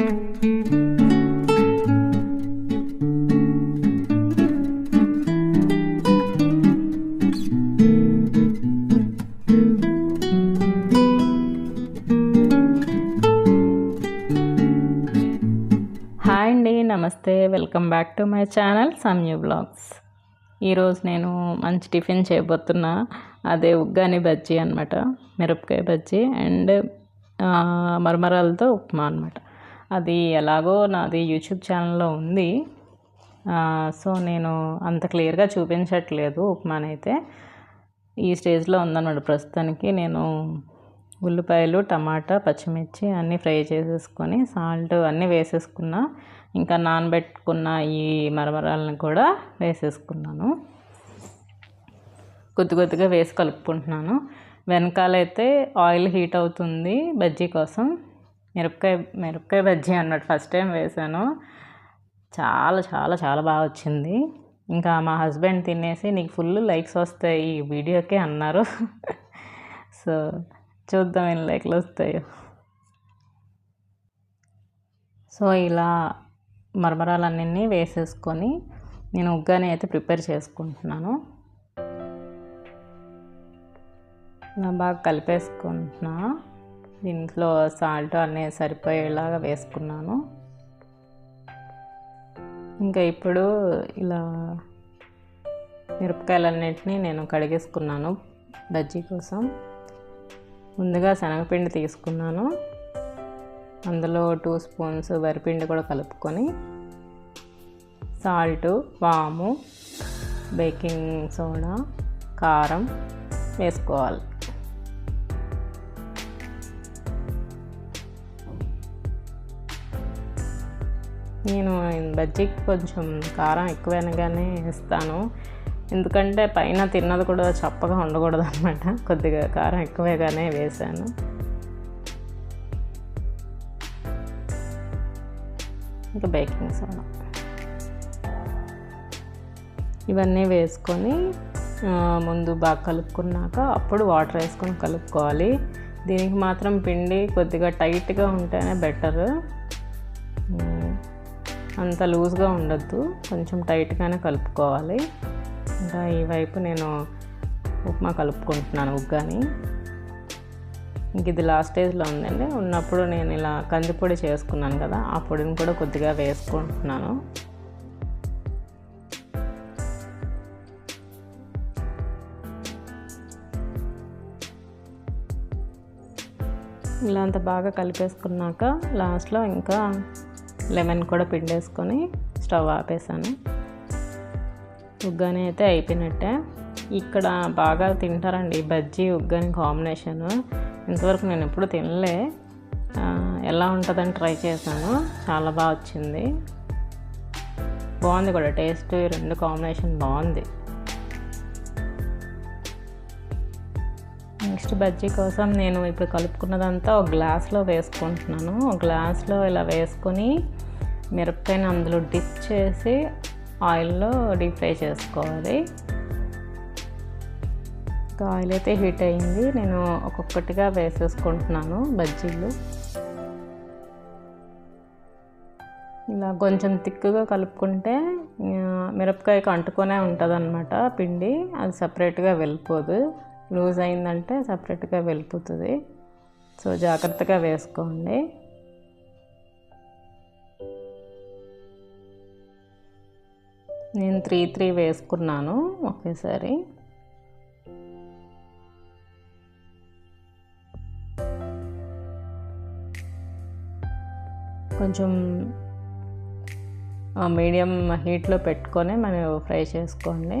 Hi అండి నమస్తే. Welcome back to my channel Samyu vlogs. ఈరోజు నేను మంచి టిఫిన్ చేయబోతున్నా. అదే ఉగ్గాని బజ్జీ అనమాట మిరపకాయ బజ్జీ అండ్ మరమరాలతో ఉప్మా అనమాట అది ఎలాగో నాది యూట్యూబ్ ఛానల్లో ఉంది. సో నేను అంత క్లియర్గా చూపించట్లేదు ఉప్మానైతే. ఈ స్టేజ్లో ఉందన్నమాట. ప్రస్తుతానికి నేను ఉల్లిపాయలు టమాటా పచ్చిమిర్చి అన్నీ ఫ్రై చేసేసుకొని సాల్ట్ అన్నీ వేసేసుకున్నా ఇంకా నానబెట్టుకున్న ఈ మరమరాలను కూడా వేసేసుకున్నాను. కొద్ది కొద్దిగా వేసి కలుపుకుంటున్నాను. వెనకాలైతే ఆయిల్ హీట్ అవుతుంది బజ్జీ కోసం. మిరపకాయ మిరపకాయ బజ్జీ అన్నట్టు ఫస్ట్ టైం వేసాను. చాలా చాలా చాలా బాగా వచ్చింది. ఇంకా మా హస్బెండ్ తినేసి నీకు ఫుల్ లైక్స్ వస్తాయి ఈ వీడియోకే అన్నారు. సో చూద్దాం ఎన్ని లైక్లు వస్తాయో. సో ఇలా మరమరాలన్నీ వేసేసుకొని నేను ఉగ్గాని అయితే ప్రిపేర్ చేసుకుంటున్నాను. ఇలా బాగా కలిపేసుకుంటున్నాను దీంట్లో సాల్ట్ అన్నీ సరిపోయేలాగా వేసుకున్నాను. ఇంకా ఇప్పుడు ఇలా మిరపకాయలన్నింటినీ నేను కడిగేసుకున్నాను బజ్జీ కోసం. ముందుగా శనగపిండి తీసుకున్నాను. అందులో టూ స్పూన్స్ వరిపిండి కూడా కలుపుకొని. సాల్ట్ వాము బేకింగ్ సోడా కారం వేసుకోవాలి. నేను బజ్జీకి కొంచెం కారం ఎక్కువైనగానే ఇస్తాను. ఎందుకంటే పైన తిన్నది కూడా చప్పగా ఉండకూడదు అనమాట కొద్దిగా కారం ఎక్కువగానే వేసాను ఇంకా బేకింగ్ సోడా. ఇవన్నీ వేసుకొని ముందు బాగా కలుపుకున్నాక అప్పుడు వాటర్ వేసుకొని కలుపుకోవాలి. దీనికి మాత్రం పిండి కొద్దిగా టైట్గా ఉంటేనే బెటర్. అంత లూజ్గా ఉండొద్దు. కొంచెం టైట్గానే కలుపుకోవాలి. ఇంకా ఈ వైపు నేను ఉప్మా కలుపుకుంటున్నాను ఉగ్గాని. ఇంక ఇది లాస్ట్ స్టేజ్లో ఉందండి. ఉన్నప్పుడు నేను ఇలా కందిపొడి చేసుకున్నాను కదా ఆ పొడిని కూడా కొద్దిగా వేసుకుంటున్నాను. ఇలా అంత బాగా కలిపేసుకున్నాక లాస్ట్లో ఇంకా లెమన్ కూడా పిండేసుకొని స్టవ్ ఆపేసాను. ఉగ్గాని అయితే అయిపోయినట్టే. ఇక్కడ బాగా తింటారండి బజ్జీ ఉగ్గాని కాంబినేషన్. ఇంతవరకు నేను ఎప్పుడు తినలే. ఎలా ఉంటుందని ట్రై చేశాను. చాలా బాగా వచ్చింది. బాగుంది కూడా టేస్ట్ రెండు కాంబినేషన్ బాగుంది. నెక్స్ట్ బజ్జీ కోసం నేను ఇప్పుడు కలుపుకున్నదంతా ఒక గ్లాస్లో వేసుకుంటున్నాను. ఒక గ్లాస్లో ఇలా వేసుకొని మిరపకాయని అందులో డిప్ చేసి ఆయిల్లో డీప్ ఫ్రై చేసుకోవాలి. ఆయిల్ అయితే హీట్ అయింది. నేను ఒక్కొక్కటిగా వేసేసుకుంటున్నాను బజ్జీలు. ఇలా కొంచెం తిక్కుగా కలుపుకుంటే మిరపకాయకు అంటుకొనే ఉంటుంది అనమాట పిండి. అది సపరేట్గా వెళ్ళిపోదు. లూజ్ అయిందంటే సపరేట్గా వెళ్ళిపోతుంది. సో జాగ్రత్తగా వేసుకోండి. నేను త్రీ త్రీ వేసుకున్నాను ఒకేసారి. కొంచెం మీడియం హీట్లో పెట్టుకొని మనం ఫ్రై చేసుకోండి.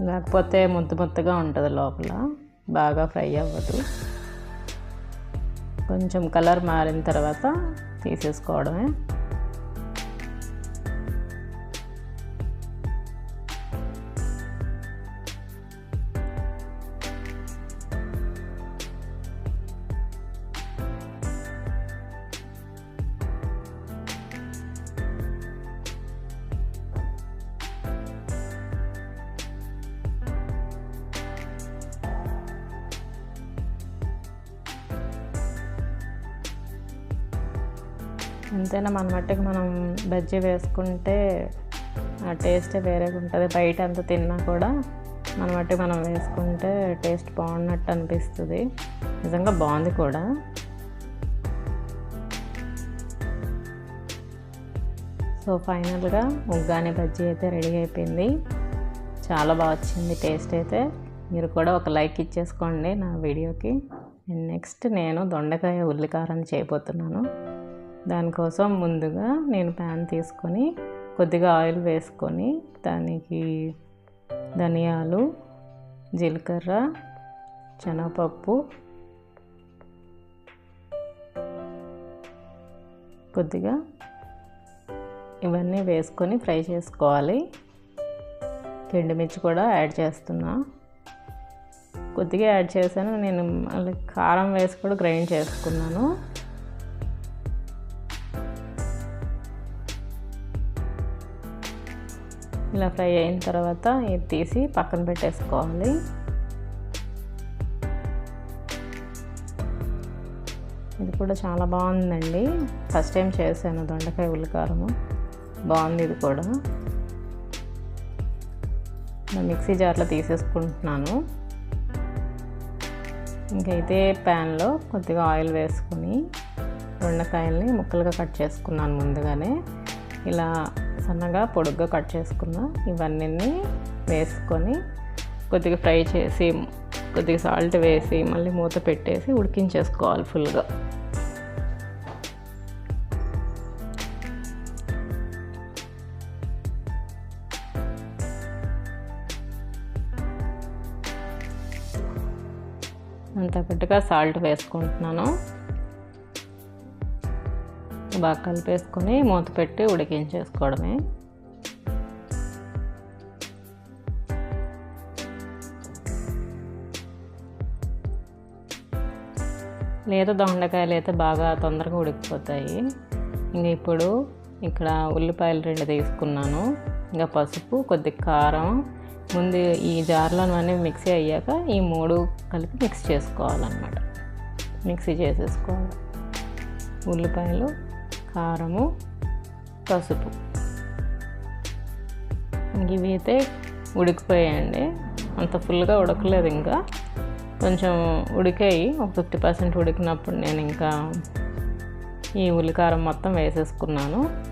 లేకపోతే ముద్ద ముద్దగా ఉంటుంది లోపల. బాగా ఫ్రై అవ్వదు. కొంచెం కలర్ మారిన తర్వాత తీసేసుకోవడమే. ఎంతైనా మన మట్టుకు మనం బజ్జీ వేసుకుంటే ఆ టేస్టే వేరేగా ఉంటుంది. బయట అంత తిన్నా కూడా మన మట్టుకు మనం వేసుకుంటే టేస్ట్ బాగున్నట్టు అనిపిస్తుంది. నిజంగా బాగుంది కూడా. సో ఫైనల్గా ఉగ్గాని బజ్జీ అయితే రెడీ అయిపోయింది. చాలా బాగా వచ్చింది టేస్ట్ అయితే. మీరు కూడా ఒక లైక్ ఇచ్చేసుకోండి నా వీడియోకి. అండ్ నెక్స్ట్ నేను దొండకాయ ఉల్లికారం చేయబోతున్నాను. దానికోసం ముందుగా నేను ప్యాన్ తీసుకొని కొద్దిగా ఆయిల్ వేసుకొని దానికి ధనియాలు జీలకర్ర శనగపప్పు కొద్దిగా ఇవన్నీ వేసుకొని ఫ్రై చేసుకోవాలి. ఎండుమిర్చి కూడా యాడ్ చేస్తున్నా. కొద్దిగా యాడ్ చేశాను. నేను మళ్ళీ కారం వేసి కూడా గ్రైండ్ చేసుకున్నాను. ఇలా ఫ్రై అయిన తర్వాత ఇది తీసి పక్కన పెట్టేసుకోవాలి. ఇది కూడా చాలా బాగుందండి. ఫస్ట్ టైం చేశాను దొండకాయ ఉల్లికారము. బాగుంది ఇది కూడా. మిక్సీ జార్లో తీసేసుకుంటున్నాను. ఇంకైతే ప్యాన్లో కొద్దిగా ఆయిల్ వేసుకుని దొండకాయల్ని ముక్కలుగా కట్ చేసుకున్నాను ముందుగానే. ఇలా సన్నగా పొడుగ్గా కట్ చేసుకున్న ఇవన్నీ వేసుకొని కొద్దిగా ఫ్రై చేసి కొద్దిగా సాల్ట్ వేసి మళ్ళీ మూత పెట్టేసి ఉడికించేసుకోవాలి ఫుల్గా. అంతకట్టుగా సాల్ట్ వేసుకుంటున్నాను. బాగా కలిపేసుకొని మూత పెట్టి ఉడికించేసుకోవడమే. లేత దొండకాయలు అయితే బాగా తొందరగా ఉడికిపోతాయి. ఇంక ఇప్పుడు ఇక్కడ ఉల్లిపాయలు రెండు తీసుకున్నాను. ఇంకా పసుపు కొద్ది కారం ముందు ఈ జార్లోనే మిక్సీ అయ్యాక ఈ మూడు కలిపి మిక్స్ చేసుకోవాలన్నమాట. మిక్సీ చేసేసుకోవాలి. ఉల్లిపాయలు కారము పసుపు. ఇవి అయితే ఉడికిపోయాయండి. అంత ఫుల్గా ఉడకలేదు ఇంకా. కొంచెం ఉడికాయి. ఒక ఫిఫ్టీ పర్సెంట్ ఉడికినప్పుడు నేను ఇంకా ఈ ఉల్లికారం మొత్తం వేసేసుకున్నాను.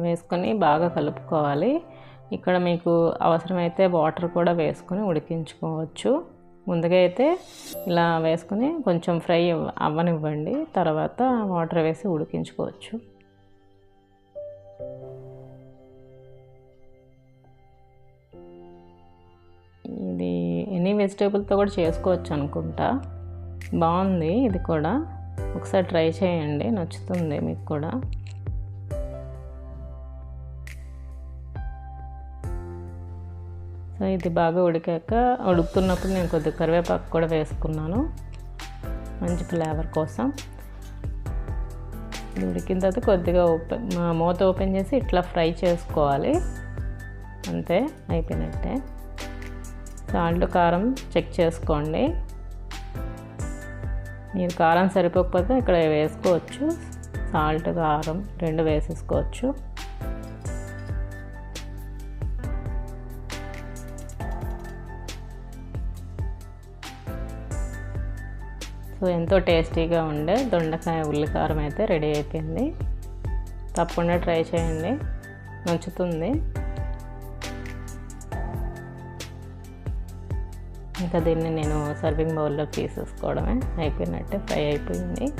వేసుకొని బాగా కలుపుకోవాలి. ఇక్కడ మీకు అవసరమైతే వాటర్ కూడా వేసుకొని ఉడికించుకోవచ్చు. ముందుగా అయితే ఇలా వేసుకొని కొంచెం ఫ్రై అవ్వనివ్వండి. తర్వాత వాటర్ వేసి ఉడికించుకోవచ్చు. ఇది ఎనీ వెజిటేబుల్తో కూడా చేసుకోవచ్చు అనుకుంటా. బాగుంది ఇది కూడా. ఒకసారి ట్రై చేయండి. నచ్చుతుంది మీకు కూడా. సో ఇది బాగా ఉడికాక ఉడుకుతున్నప్పుడు నేను కొద్దిగా కరివేపాకు కూడా వేసుకున్నాను. మంచి ఫ్లేవర్ కోసం. ఇది ఉడికిన తర్వాత కొద్దిగా ఓపెన్ మూత ఓపెన్ చేసి ఇట్లా ఫ్రై చేసుకోవాలి. అంతే అయిపోయినట్టే. సాల్ట్ కారం చెక్ చేసుకోండి. మీరు కారం సరిపోకపోతే ఇక్కడ వేసుకోవచ్చు. సాల్ట్ కారం రెండు వేసేసుకోవచ్చు. సో ఎంతో టేస్టీగా ఉండే దొండకాయ ఉల్లికారం అయితే రెడీ అయిపోయింది. తప్పకుండా ట్రై చేయండి. నచ్చుతుంది. ఇంకా దీన్ని నేను సర్వింగ్ బౌల్లో తీసేసుకోవడమే. అయిపోయినట్టే ఫ్రై అయిపోయింది.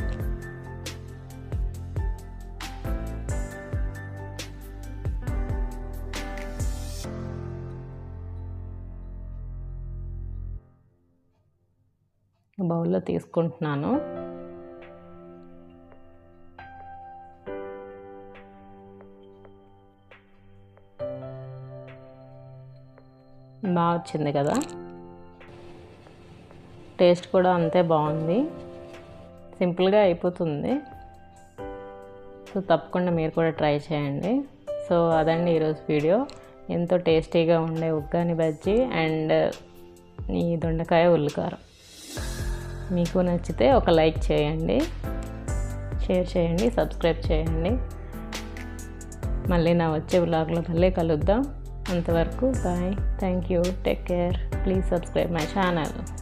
బౌల్లో తీసుకుంటున్నాను. బాగా వచ్చింది కదా. టేస్ట్ కూడా అంతే బాగుంది. సింపుల్గా అయిపోతుంది. సో తప్పకుండా మీరు కూడా ట్రై చేయండి. సో అదండి ఈరోజు వీడియో. ఎంతో టేస్టీగా ఉండే ఉగ్గాని బజ్జీ అండ్ ఈ దొండకాయ ఉల్లికారం. మీకు నచ్చితే ఒక లైక్ చేయండి షేర్ చేయండి సబ్స్క్రైబ్ చేయండి. మళ్ళీ నా వచ్చే బ్లాగ్లో మళ్ళీ కలుద్దాం. అంతవరకు bye. Thank you. Take care. Please subscribe my channel.